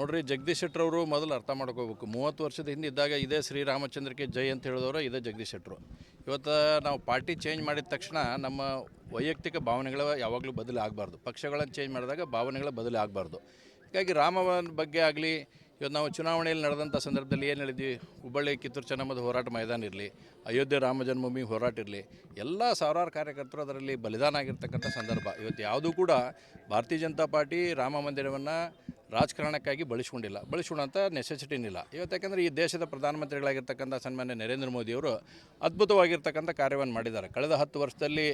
ನೋಡ್ರಿ ಜಗದೀಶ್ ಶೆಟ್ಟರ್ ಅವರು ಮೊದಲು ಅರ್ಥ ಮಾಡ್ಕೋಬೇಕು ಮೂವತ್ತು ವರ್ಷದ ಹಿಂದೆ ಇದ್ದಾಗ ಇದೇ ಶ್ರೀರಾಮಚಂದ್ರಕ್ಕೆ ಜೈ ಅಂತ ಹೇಳಿದವರು ಇದೇ ಜಗದೀಶ್ ಶೆಟ್ಟರು. ಇವತ್ತು ನಾವು ಪಾರ್ಟಿ ಚೇಂಜ್ ಮಾಡಿದ ತಕ್ಷಣ ನಮ್ಮ ವೈಯಕ್ತಿಕ ಭಾವನೆಗಳ ಯಾವಾಗಲೂ ಬದಲಿ ಆಗಬಾರ್ದು. ಪಕ್ಷಗಳನ್ನು ಚೇಂಜ್ ಮಾಡಿದಾಗ ಭಾವನೆಗಳ ಬದಲಿ ಆಗಬಾರ್ದು. ಹೀಗಾಗಿ ರಾಮನ ಬಗ್ಗೆ ಆಗಲಿ, ಇವತ್ತು ನಾವು ಚುನಾವಣೆಯಲ್ಲಿ ನಡೆದಂಥ ಸಂದರ್ಭದಲ್ಲಿ ಏನು ಹೇಳಿದ್ವಿ? ಹುಬ್ಬಳ್ಳಿ, ಕಿತ್ತೂರು, ಚೆನ್ನಮ್ಮದ ಹೋರಾಟ ಮೈದಾನ ಇರಲಿ, ಅಯೋಧ್ಯೆ ರಾಮ ಜನ್ಮಭೂಮಿ ಹೋರಾಟ ಇರಲಿ, ಎಲ್ಲ ಸಾವಿರಾರು ಕಾರ್ಯಕರ್ತರು ಅದರಲ್ಲಿ ಬಲಿದಾನ ಆಗಿರ್ತಕ್ಕಂಥ ಸಂದರ್ಭ. ಇವತ್ತು ಯಾವುದೂ ಕೂಡ ಭಾರತೀಯ ಜನತಾ ಪಾರ್ಟಿ ರಾಮ ಮಂದಿರವನ್ನು ರಾಜಕಾರಣಕ್ಕಾಗಿ ಬಳಸ್ಕೊಂಡಿಲ್ಲ. ಬಳಸ್ಕೊಳ್ಳೋಂಥ ನೆಸೆಸಿಟಿನಿಲ್ಲ ಇವತ್ತು ಯಾಕಂದರೆ ಈ ದೇಶದ ಪ್ರಧಾನಮಂತ್ರಿಗಳಾಗಿರ್ತಕ್ಕಂಥ ಸನ್ಮಾನ್ಯ ನರೇಂದ್ರ ಮೋದಿಯವರು ಅದ್ಭುತವಾಗಿರ್ತಕ್ಕಂಥ ಕಾರ್ಯವನ್ನು ಮಾಡಿದ್ದಾರೆ. ಕಳೆದ ಹತ್ತು ವರ್ಷದಲ್ಲಿ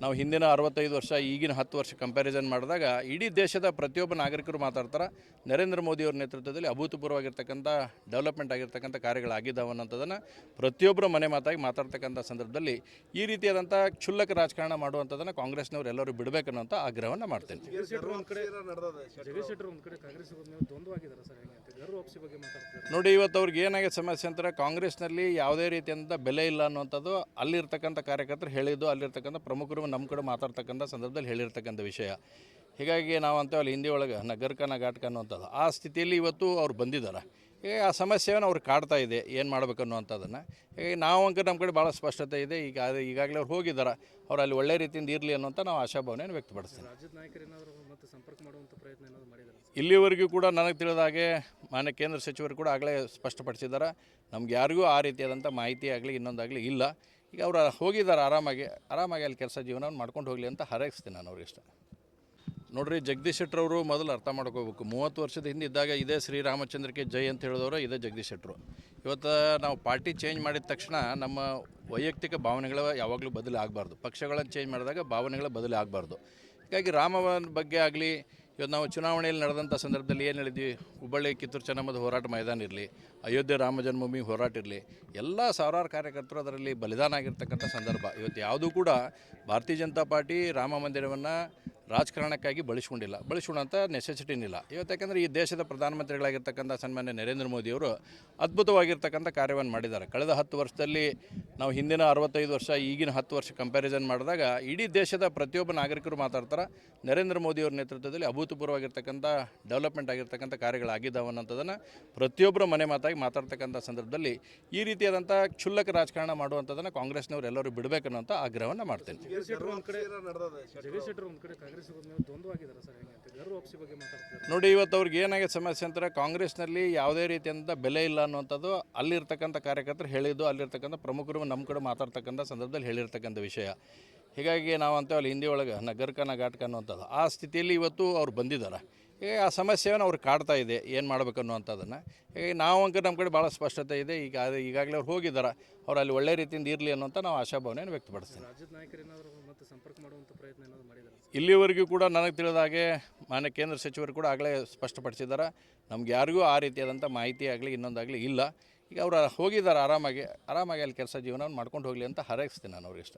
ನಾವು ಹಿಂದಿನ ಅರವತ್ತೈದು ವರ್ಷ ಈಗಿನ ಹತ್ತು ವರ್ಷ ಕಂಪ್ಯಾರಿಸನ್ ಮಾಡಿದಾಗ ಇಡೀ ದೇಶದ ಪ್ರತಿಯೊಬ್ಬ ನಾಗರಿಕರು ಮಾತಾಡ್ತಾರೆ ನರೇಂದ್ರ ಮೋದಿಯವ್ರ ನೇತೃತ್ವದಲ್ಲಿ ಅಭೂತಪೂರ್ವವಾಗಿರ್ತಕ್ಕಂಥ ಡೆವಲಪ್ಮೆಂಟ್ ಆಗಿರ್ತಕ್ಕಂಥ ಕಾರ್ಯಗಳಾಗಿದ್ದಾವೆ ಅನ್ನೋಂಥದ್ದನ್ನು ಪ್ರತಿಯೊಬ್ಬರ ಮನೆ ಮಾತಾಗಿ ಮಾತಾಡ್ತಕ್ಕಂಥ ಸಂದರ್ಭದಲ್ಲಿ ಈ ರೀತಿಯಾದಂಥ ಕ್ಷುಲ್ಲಕ ರಾಜಕಾರಣ ಮಾಡುವಂಥದ್ದನ್ನು ಕಾಂಗ್ರೆಸ್ನವ್ರು ಎಲ್ಲರೂ ಬಿಡಬೇಕನ್ನುವಂಥ ಆಗ್ರಹವನ್ನು ಮಾಡ್ತೇನೆ. ನೋಡಿ ಇವತ್ತು ಅವ್ರಿಗೆ ಏನಾಗಿದೆ ಸಮಸ್ಯೆ ಅಂತಾರೆ ಕಾಂಗ್ರೆಸ್ನಲ್ಲಿ ಯಾವುದೇ ರೀತಿಯಾದಂಥ ಬೆಲೆ ಇಲ್ಲ ಅನ್ನುವಂಥದ್ದು ಅಲ್ಲಿರ್ತಕ್ಕಂಥ ಕಾರ್ಯಕರ್ತರು ಹೇಳಿದ್ದು ಅಲ್ಲಿರ್ತಕ್ಕಂಥ ಪ್ರಮುಖರು ನಮ್ಮ ಕಡೆ ಮಾತಾಡ್ತಕ್ಕಂಥ ಸಂದರ್ಭದಲ್ಲಿ ಹೇಳಿರ್ತಕ್ಕಂಥ ವಿಷಯ. ಹೀಗಾಗಿ ನಾವು ಅಂತೇವಲ್ಲ ಹಿಂದಿ ಒಳಗೆ ನಗರ್ಕನ ಘಾಟ್ಕ ಅನ್ನುವಂಥದ್ದು ಆ ಸ್ಥಿತಿಯಲ್ಲಿ ಇವತ್ತು ಅವ್ರು ಬಂದಿದ್ದಾರೆ. ಹೀಗಾಗಿ ಆ ಸಮಸ್ಯೆಯನ್ನು ಅವ್ರು ಕಾಡ್ತಾ ಇದೆ ಏನು ಮಾಡ್ಬೇಕು ಅನ್ನುವಂಥದ್ದನ್ನು. ಹೀಗಾಗಿ ನಾವು ಅಂಕ ನಮ್ಮ ಕಡೆ ಭಾಳ ಸ್ಪಷ್ಟತೆ ಇದೆ ಈಗ ಅದು ಈಗಾಗಲೇ ಅವ್ರು ಹೋಗಿದ್ದಾರೆ ಅವ್ರು ಅಲ್ಲಿ ಒಳ್ಳೆ ರೀತಿಯಿಂದ ಇರಲಿ ಅನ್ನುವಂಥ ನಾವು ಆಶಾಭಾವನೆಯನ್ನು ವ್ಯಕ್ತಪಡಿಸ್ತೀವಿ. ಇಲ್ಲಿವರೆಗೂ ಕೂಡ ನನಗೆ ತಿಳಿದ ಹಾಗೆ ಮಾನ್ಯ ಕೇಂದ್ರ ಸಚಿವರು ಕೂಡ ಆಗಲೇ ಸ್ಪಷ್ಟಪಡಿಸಿದ್ದಾರೆ. ನಮ್ಗೆ ಯಾರಿಗೂ ಆ ರೀತಿಯಾದಂಥ ಮಾಹಿತಿ ಆಗಲಿ ಇನ್ನೊಂದಾಗಲಿ ಇಲ್ಲ. ಈಗ ಅವರು ಹೋಗಿದ್ದಾರೆ ಆರಾಮಾಗಿ ಆರಾಮಾಗಿ ಅಲ್ಲಿ ಕೆಲಸ ಜೀವನವನ್ನು ಮಾಡ್ಕೊಂಡು ಹೋಗಲಿ ಅಂತ ಹಾರೈಸ್ತೀನಿ ನಾನು ಅವ್ರಿಗೆ ಇಷ್ಟ ನೋಡ್ರಿ ಜಗದೀಶ್ ಶೆಟ್ಟರವರು ಮೊದಲು ಅರ್ಥ ಮಾಡ್ಕೋಬೇಕು ಮೂವತ್ತು ವರ್ಷದ ಹಿಂದೆ ಇದ್ದಾಗ ಇದೇ ಶ್ರೀರಾಮಚಂದ್ರಕ್ಕೆ ಜೈ ಅಂತ ಹೇಳಿದವರು ಇದೇ ಜಗದೀಶ್ ಶೆಟ್ಟರು. ಇವತ್ತು ನಾವು ಪಾರ್ಟಿ ಚೇಂಜ್ ಮಾಡಿದ ತಕ್ಷಣ ನಮ್ಮ ವೈಯಕ್ತಿಕ ಭಾವನೆಗಳ ಯಾವಾಗಲೂ ಬದಲಾಗಬಾರ್ದು ಪಕ್ಷಗಳನ್ನು ಚೇಂಜ್ ಮಾಡಿದಾಗ ಭಾವನೆಗಳ ಬದಲಿ ಆಗಬಾರ್ದು. ಹೀಗಾಗಿ ರಾಮನ ಬಗ್ಗೆ ಆಗಲಿ ಇವತ್ತು ನಾವು ಚುನಾವಣೆಯಲ್ಲಿ ನಡೆದಂಥ ಸಂದರ್ಭದಲ್ಲಿ ಏನು ಹೇಳಿದ್ವಿ? ಹುಬ್ಬಳ್ಳಿ ಕಿತ್ತೂರು ಚೆನ್ನಮ್ಮದ ಹೋರಾಟ ಮೈದಾನ ಇರಲಿ, ಅಯೋಧ್ಯೆ ರಾಮ ಜನ್ಮಭೂಮಿ ಹೋರಾಟ ಇರಲಿ, ಎಲ್ಲ ಸಾವಿರಾರು ಕಾರ್ಯಕರ್ತರು ಅದರಲ್ಲಿ ಬಲಿದಾನ ಆಗಿರ್ತಕ್ಕಂಥ ಸಂದರ್ಭ. ಇವತ್ತು ಯಾವುದೂ ಕೂಡ ಭಾರತೀಯ ಜನತಾ ಪಾರ್ಟಿ ರಾಮ ಮಂದಿರವನ್ನು ರಾಜಕಾರಣಕ್ಕಾಗಿ ಬಳಸ್ಕೊಂಡಿಲ್ಲ. ಬಳಸ್ಕೊಳ್ಳೋಂಥ ನೆಸೆಸಿಟಿನಿಲ್ಲ ಇವತ್ತು ಯಾಕಂದರೆ ಈ ದೇಶದ ಪ್ರಧಾನಮಂತ್ರಿಗಳಾಗಿರ್ತಕ್ಕಂಥ ಸನ್ಮಾನ್ಯ ನರೇಂದ್ರ ಮೋದಿಯವರು ಅದ್ಭುತವಾಗಿರ್ತಕ್ಕಂಥ ಕಾರ್ಯವನ್ನು ಮಾಡಿದ್ದಾರೆ. ಕಳೆದ ಹತ್ತು ವರ್ಷದಲ್ಲಿ ನಾವು ಹಿಂದಿನ ಅರವತ್ತೈದು ವರ್ಷ, ಈಗಿನ ಹತ್ತು ವರ್ಷ ಕಂಪ್ಯಾರಿಸನ್ ಮಾಡಿದಾಗ ಇಡೀ ದೇಶದ ಪ್ರತಿಯೊಬ್ಬ ನಾಗರಿಕರು ಮಾತಾಡ್ತಾರೆ, ನರೇಂದ್ರ ಮೋದಿಯವ್ರ ನೇತೃತ್ವದಲ್ಲಿ ಅಭೂತಪೂರ್ವವಾಗಿರ್ತಕ್ಕಂಥ ಡೆವಲಪ್ಮೆಂಟ್ ಆಗಿರ್ತಕ್ಕಂಥ ಕಾರ್ಯಗಳಾಗಿದ್ದಾವೆ ಅನ್ನೋಂಥದ್ದನ್ನು ಪ್ರತಿಯೊಬ್ಬರ ಮನೆ ಮಾತಾಗಿ ಮಾತಾಡ್ತಕ್ಕಂಥ ಸಂದರ್ಭದಲ್ಲಿ ಈ ರೀತಿಯಾದಂಥ ಕ್ಷುಲ್ಲಕ ರಾಜಕಾರಣ ಮಾಡುವಂಥದ್ದನ್ನು ಕಾಂಗ್ರೆಸ್ನವರು ಎಲ್ಲರೂ ಬಿಡಬೇಕನ್ನುವಂಥ ಆಗ್ರಹವನ್ನು ಮಾಡ್ತೇನೆ. ನೋಡಿ, ಇವತ್ತು ಅವ್ರಿಗೆ ಏನಾಗಿದೆ ಸಮಸ್ಯೆ ಅಂತಾರೆ ಕಾಂಗ್ರೆಸ್ನಲ್ಲಿ ಯಾವುದೇ ರೀತಿಯಿಂದ ಬೆಲೆ ಇಲ್ಲ ಅನ್ನುವಂಥದ್ದು ಅಲ್ಲಿರ್ತಕ್ಕಂಥ ಕಾರ್ಯಕರ್ತರು ಹೇಳಿದ್ದು, ಅಲ್ಲಿರ್ತಕ್ಕಂಥ ಪ್ರಮುಖರು ನಮ್ಮ ಕಡೆ ಮಾತಾಡ್ತಕ್ಕಂಥ ಸಂದರ್ಭದಲ್ಲಿ ಹೇಳಿರ್ತಕ್ಕಂಥ ವಿಷಯ. ಹೀಗಾಗಿ ನಾವು ಅಂತೇವಲ್ಲ ಹಿಂದಿ ಒಳಗೆ ನಗರ್ಕ, ನಗಾಟ್ಕ ಅನ್ನುವಂಥದ್ದು, ಆ ಸ್ಥಿತಿಯಲ್ಲಿ ಇವತ್ತು ಅವ್ರು ಬಂದಿದ್ದಾರೆ. ಈಗ ಆ ಸಮಸ್ಯೆಯನ್ನು ಅವ್ರು ಕಾಡ್ತಾ ಇದೆ ಏನು ಮಾಡಬೇಕು ಅನ್ನುವಂಥದ್ದನ್ನು. ಈಗ ನಾವು ಅಂಕ ನಮ್ಮ ಕಡೆ ಭಾಳ ಸ್ಪಷ್ಟತೆ ಇದೆ ಈಗ ಅದು ಈಗಾಗಲೇ ಅವ್ರು ಹೋಗಿದ್ದಾರೆ ಅವ್ರು ಅಲ್ಲಿ ಒಳ್ಳೆ ರೀತಿಯಿಂದ ಇರಲಿ ಅನ್ನುವಂಥ ನಾವು ಆಶಾಭಾವನೆಯನ್ನು ವ್ಯಕ್ತಪಡಿಸ್ತೀವಿ ಇಲ್ಲಿವರೆಗೂ ಕೂಡ ನನಗೆ ತಿಳಿದ ಹಾಗೆ ಮಾನ್ಯ ಕೇಂದ್ರ ಸಚಿವರು ಕೂಡ ಆಗಲೇ ಸ್ಪಷ್ಟಪಡಿಸಿದ್ದಾರೆ ನಮ್ಗೆ ಯಾರಿಗೂ ಆ ರೀತಿಯಾದಂಥ ಮಾಹಿತಿ ಆಗಲಿ ಇನ್ನೊಂದಾಗಲಿ ಇಲ್ಲ. ಈಗ ಅವರು ಹೋಗಿದ್ದಾರೆ ಆರಾಮಾಗಿ ಆರಾಮಾಗಿ ಅಲ್ಲಿ ಕೆಲಸ ಜೀವನವನ್ನು ಮಾಡ್ಕೊಂಡು ಹೋಗಲಿ ಅಂತ ಹಾರೈಸ್ತೀನಿ ನಾನು ಅವ್ರಿಗೆ ಇಷ್ಟ